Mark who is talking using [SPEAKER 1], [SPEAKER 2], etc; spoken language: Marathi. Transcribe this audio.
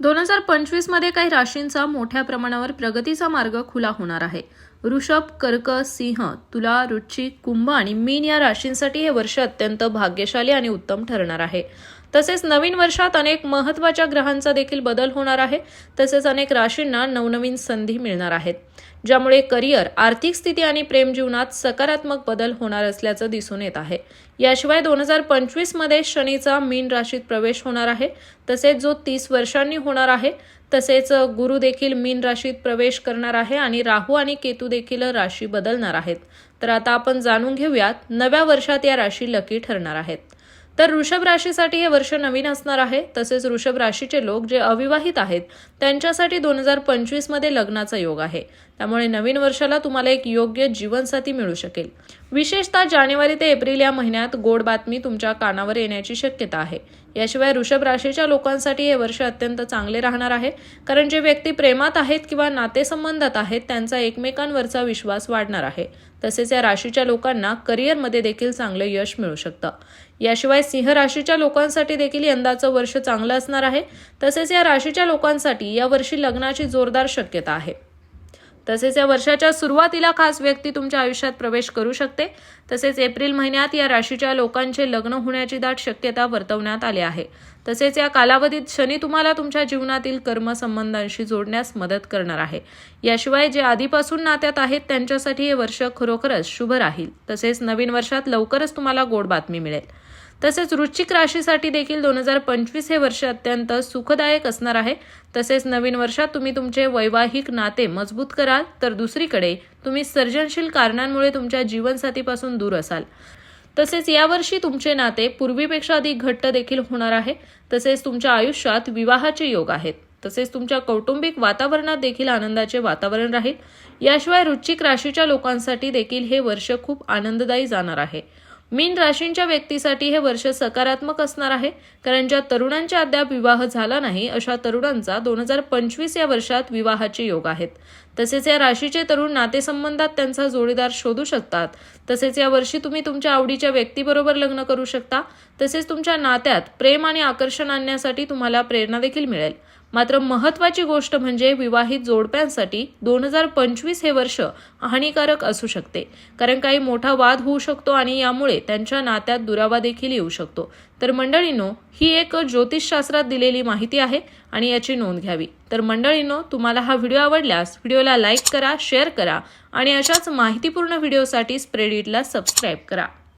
[SPEAKER 1] दोन हजार पंचवीसमध्ये काही राशींचा मोठ्या प्रमाणावर प्रगतीचा मार्ग खुला होणार आहे. वृषभ कर्क सिंह तुला रुची कुंभ आणि मीन या राशींसाठी हे वर्ष अत्यंत भाग्यशाली आणि उत्तम ठरणार आहे. तसेच नवीन वर्षात अनेक महत्त्वाच्या ग्रहांचा देखील बदल होणार आहे. तसेच अनेक राशींना नवनवीन संधी मिळणार आहेत. ज्यामुळे करिअर आर्थिक स्थिती आणि प्रेम जीवनात सकारात्मक बदल होणार असल्याचं दिसून येत आहे. याशिवाय दोन हजार पंचवीसमध्ये शनीचा मीन राशीत प्रवेश होणार आहे. तसेच जो तीस वर्षांनी होणार आहे तसेच गुरु देखील मीन राशीत प्रवेश करणार आहे आणि राहू आणि केतू देखील राशी बदलणार आहेत. तर आता आपण जाणून घेऊयात नव्या वर्षात या राशी लकी ठरणार आहेत. तर वृषभ राशीसाठी हे वर्ष नवीन असणार आहे. तसेच वृषभ राशीचे लोक जे अविवाहित आहेत त्यांच्यासाठी दोन हजार पंचवीसमध्ये लग्नाचा योग आहे. त्यामुळे नवीन वर्षाला तुम्हाला एक योग्य जीवनसाथी मिळू शकेल. विशेषतः जानेवारी ते एप्रिल या महिन्यात गोड बातमी तुमच्या कानावर येण्याची शक्यता आहे. याशिवाय वृषभ राशीच्या लोकांसाठी हे वर्ष अत्यंत चांगले राहणार आहे. कारण जे व्यक्ती प्रेमात आहेत किंवा नातेसंबंधात आहेत त्यांचा एकमेकांवरचा विश्वास वाढणार आहे. तसेच या राशीच्या लोकांना करिअरमध्ये देखील चांगलं यश मिळू शकतं. याशिवाय सिंह राशीच्या लोकांसाठी देखील यंदाचं वर्ष चांगलं असणार आहे. तसेच या राशीच्या लोकांसाठी या वर्षी लग्नाची जोरदार शक्यता आहे. तसेच या वर्षाच्या सुरुवातीला खास व्यक्ती तुमच्या आयुष्यात प्रवेश करू शकते. तसेच एप्रिल महिन्यात या राशीच्या लोकांचे लग्न होण्याची दाट शक्यता वर्तवण्यात आली आहे. तसेच या कालावधीत शनी तुम्हाला तुमच्या जीवनातील कर्मसंबंधांशी जोडण्यास मदत करणार आहे. याशिवाय जे आधीपासून नात्यात आहेत त्यांच्यासाठी हे वर्ष खरोखरच शुभ राहील. तसेच नवीन वर्षात लवकरच तुम्हाला गोड बातमी मिळेल. तसेच वृश्चिक राशीसाठी देखील दोन हजार पंचवीस हे वर्ष अत्यंत सुखदायक असणार आहे. तसेच नवीन वर्षात तुम्ही तुमचे वैवाहिक नाते मजबूत कराल. तर दुसरीकडे तुम्ही सर्जनशील कारणांमुळे तुमच्या जीवनसाथीपासून दूर असाल. तसेच यावर्षी तुमचे नाते पूर्वीपेक्षा अधिक घट्ट देखील होणार आहे. तसेच तुमच्या आयुष्यात विवाहाचे योग आहेत. तसेच तुमच्या कौटुंबिक वातावरणात देखील आनंदाचे वातावरण राहील. याशिवाय वृश्चिक राशीच्या लोकांसाठी देखील हे वर्ष खूप आनंददायी जाणार आहे. मीन राशींच्या व्यक्तीसाठी हे वर्ष सकारात्मक असणार आहे कारण ज्या तरुणांच्या अद्याप विवाह झाला नाही अशा तरुणांचा दोन हजार पंचवीस या वर्षात विवाहाचे योग आहेत. तसेच या राशीचे तरुण नातेसंबंधात त्यांचा जोडीदार शोधू शकतात. तसेच या वर्षी तुम्ही तुमच्या आवडीच्या व्यक्तीबरोबर लग्न करू शकता. तसेच तुमच्या नात्यात प्रेम आणि आकर्षण आणण्यासाठी तुम्हाला प्रेरणा देखील मिळेल. मात्र महत्त्वाची गोष्ट म्हणजे विवाहित जोडप्यांसाठी दोन हजार पंचवीस हे वर्ष हानिकारक असू शकते. कारण काही मोठा वाद होऊ शकतो आणि यामुळे त्यांच्या नात्यात दुरावा देखील येऊ शकतो. तर मंडळींनो ही एक ज्योतिषशास्त्रात दिलेली माहिती आहे आणि याची नोंद घ्यावी. तर मंडळींनो तुम्हाला हा व्हिडिओ आवडल्यास व्हिडिओला लाईक करा शेअर करा आणि अशाच माहितीपूर्ण व्हिडिओसाठी स्प्रेडिटला सबस्क्राईब करा.